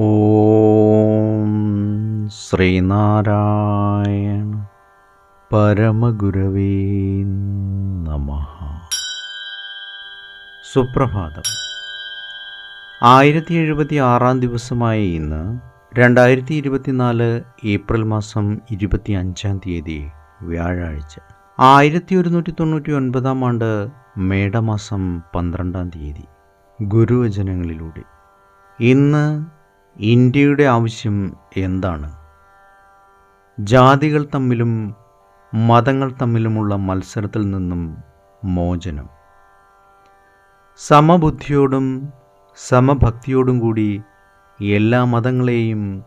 ഓം ശ്രീനാരായണ പരമഗുരവേ നമ. സുപ്രഭാതം. ആയിരത്തി എഴുപത്തി ആറാം ദിവസമായ ഇന്ന് രണ്ടായിരത്തി ഇരുപത്തിനാല് ഏപ്രിൽ മാസം ഇരുപത്തി അഞ്ചാം തീയതി വ്യാഴാഴ്ച. ആയിരത്തി ഒരുന്നൂറ്റി തൊണ്ണൂറ്റി ഒൻപതാം ആണ്ട് മേടമാസം പന്ത്രണ്ടാം തീയതി. ഗുരുവചനങ്ങളിലൂടെ. ഇന്ന് ഇന്ത്യയുടെ ആവശ്യം എന്താണ്? ജാതികൾ തമ്മിലും മതങ്ങൾ തമ്മിലുമുള്ള മത്സരത്തിൽ നിന്നും മോചനം. സമബുദ്ധിയോടും സമഭക്തിയോടും കൂടി എല്ലാ മതങ്ങളെയും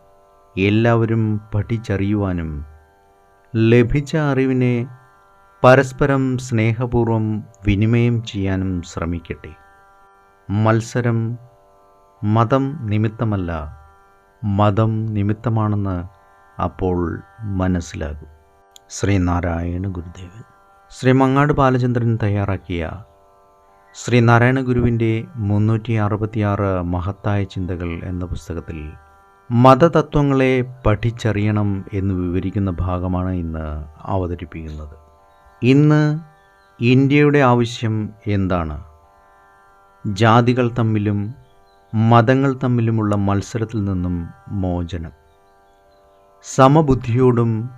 എല്ലാവരും പഠിച്ചറിയുവാനും ലഭിച്ച അറിവിനെ പരസ്പരം സ്നേഹപൂർവം വിനിമയം ചെയ്യാനും ശ്രമിക്കട്ടെ. മത്സരം മതം നിമിത്തമല്ല മതം നിമിത്തമാണെന്ന് അപ്പോൾ മനസ്സിലാകും. ശ്രീനാരായണ ഗുരുദേവൻ. ശ്രീ മങ്ങാട് ബാലചന്ദ്രൻ തയ്യാറാക്കിയ ശ്രീനാരായണ ഗുരുവിന്റെ മുന്നൂറ്റി അറുപത്തിയാറ് മഹത്തായ ചിന്തകൾ എന്ന പുസ്തകത്തിൽ മതതത്വങ്ങളെ പഠിച്ചറിയണം എന്ന് വിവരിക്കുന്ന ഭാഗമാണ് ഇന്ന് അവതരിപ്പിക്കുന്നത്. ഇന്ന് ഇന്ത്യയുടെ ആവശ്യം എന്താണ്? ജാതികൾ തമ്മിലും മതങ്ങൾ തമ്മിലുമുള്ള മത്സരത്തിൽ നിന്നും മോചനം. സമബുദ്ധിയോടും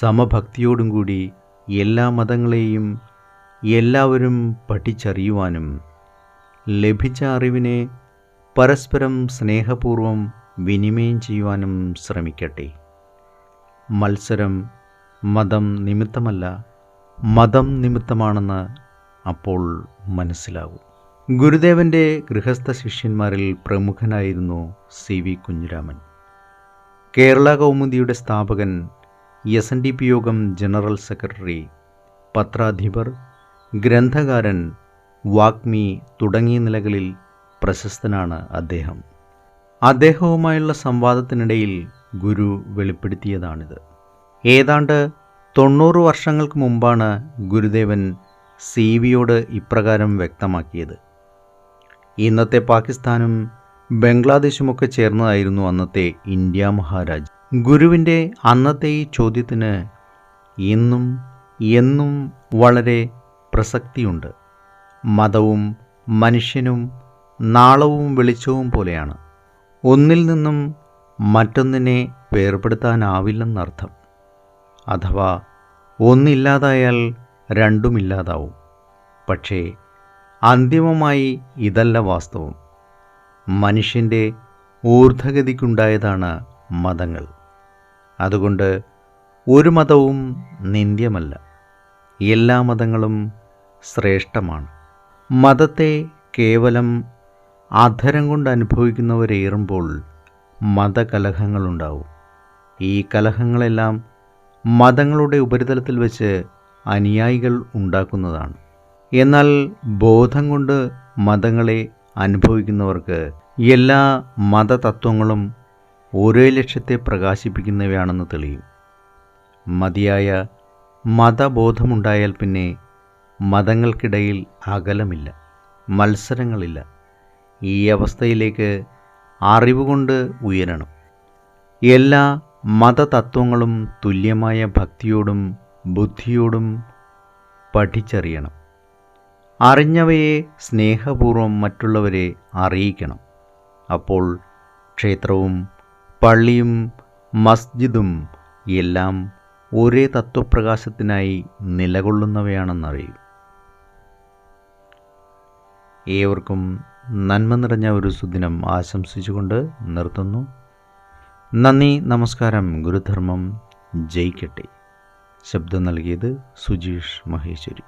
സമഭക്തിയോടും കൂടി എല്ലാ മതങ്ങളെയും എല്ലാവരും പഠിച്ചറിയുവാനും ലഭിച്ച അറിവിനെ പരസ്പരം സ്നേഹപൂർവം വിനിമയം ചെയ്യുവാനും ശ്രമിക്കട്ടെ. മത്സരം മതം നിമിത്തമല്ല മതം നിമിത്തമാണെന്ന് അപ്പോൾ മനസ്സിലാകും ഗുരുദേവന്റെ ഗൃഹസ്ഥ ശിഷ്യന്മാരിൽ പ്രമുഖനായിരുന്നു സി വി കുഞ്ഞിരാമൻ. കേരള കൗമുദിയുടെ സ്ഥാപകൻ S N D P Yogam general secretary പത്രാധിപർ ഗ്രന്ഥകാരൻ വാഗ്മി തുടങ്ങിയ നിലകളിൽ പ്രശസ്തനാണ് അദ്ദേഹം. അദ്ദേഹവുമായുള്ള സംവാദത്തിനിടയിൽ ഗുരു വെളിപ്പെടുത്തിയതാണിത്. ഏതാണ്ട് തൊണ്ണൂറ് വർഷങ്ങൾക്ക് മുമ്പാണ് ഗുരുദേവൻ സി വിയോട് ഇപ്രകാരം വ്യക്തമാക്കിയത്. ഇന്നത്തെ പാകിസ്ഥാനും ബംഗ്ലാദേശുമൊക്കെ ചേർന്നതായിരുന്നു അന്നത്തെ ഇന്ത്യ മഹാരാജ്. ഗുരുവിന്റെ അന്നത്തെ ഈ ചോദ്യത്തിന് ഇന്നും എന്നും വളരെ പ്രസക്തിയുണ്ട്. മതവും മനുഷ്യനും നാളവും വെളിച്ചവും പോലെയാണ്. ഒന്നിൽ നിന്നും മറ്റൊന്നിനെ വേർപെടുത്താനാവില്ലെന്നർത്ഥം. അഥവാ ഒന്നില്ലാതായാൽ രണ്ടുമില്ലാതാവും. പക്ഷേ അന്തിമമായി ഇതല്ല വാസ്തവം. മനുഷ്യന്റെ ഊർധഗതിക്കുണ്ടായതാണ് മതങ്ങൾ. അതുകൊണ്ട് ഒരു മതവും നിന്ദ്യമല്ല. എല്ലാ മതങ്ങളും ശ്രേഷ്ഠമാണ്. മതത്തെ കേവലം അധരം കൊണ്ട് അനുഭവിക്കുന്നവരേറുമ്പോൾ മതകലഹങ്ങളുണ്ടാവും. ഈ കലഹങ്ങളെല്ലാം മതങ്ങളുടെ ഉപരിതലത്തിൽ വെച്ച് അനുയായികൾ ഉണ്ടാക്കുന്നതാണ്. എന്നാൽ ബോധം കൊണ്ട് മതങ്ങളെ അനുഭവിക്കുന്നവർക്ക് എല്ലാ മതതത്വങ്ങളും ഒരേ ലക്ഷ്യത്തെ പ്രകാശിപ്പിക്കുന്നവയാണെന്ന് തെളിയും. മതിയായ മതബോധമുണ്ടായാൽ പിന്നെ മതങ്ങൾക്കിടയിൽ അകലമില്ല മത്സരങ്ങളില്ല. ഈ അവസ്ഥയിലേക്ക് അറിവുകൊണ്ട് ഉയരണം. എല്ലാ മതതത്വങ്ങളും തുല്യമായ ഭക്തിയോടും ബുദ്ധിയോടും പഠിച്ചറിയണം. അറിഞ്ഞവയെ സ്നേഹപൂർവം മറ്റുള്ളവരെ അറിയിക്കണം. അപ്പോൾ ക്ഷേത്രവും പള്ളിയും മസ്ജിദും എല്ലാം ഒരേ തത്വപ്രകാശത്തിനായി നിലകൊള്ളുന്നവയാണെന്നറിയും. ഏവർക്കും നന്മ നിറഞ്ഞ ഒരു സുദിനം ആശംസിച്ചുകൊണ്ട് നിർത്തുന്നു. നന്ദി നമസ്കാരം ഗുരുധർമ്മം ജയിക്കട്ടെ. ശബ്ദം നൽകിയത് സുജീഷ് മഹേശ്വരി.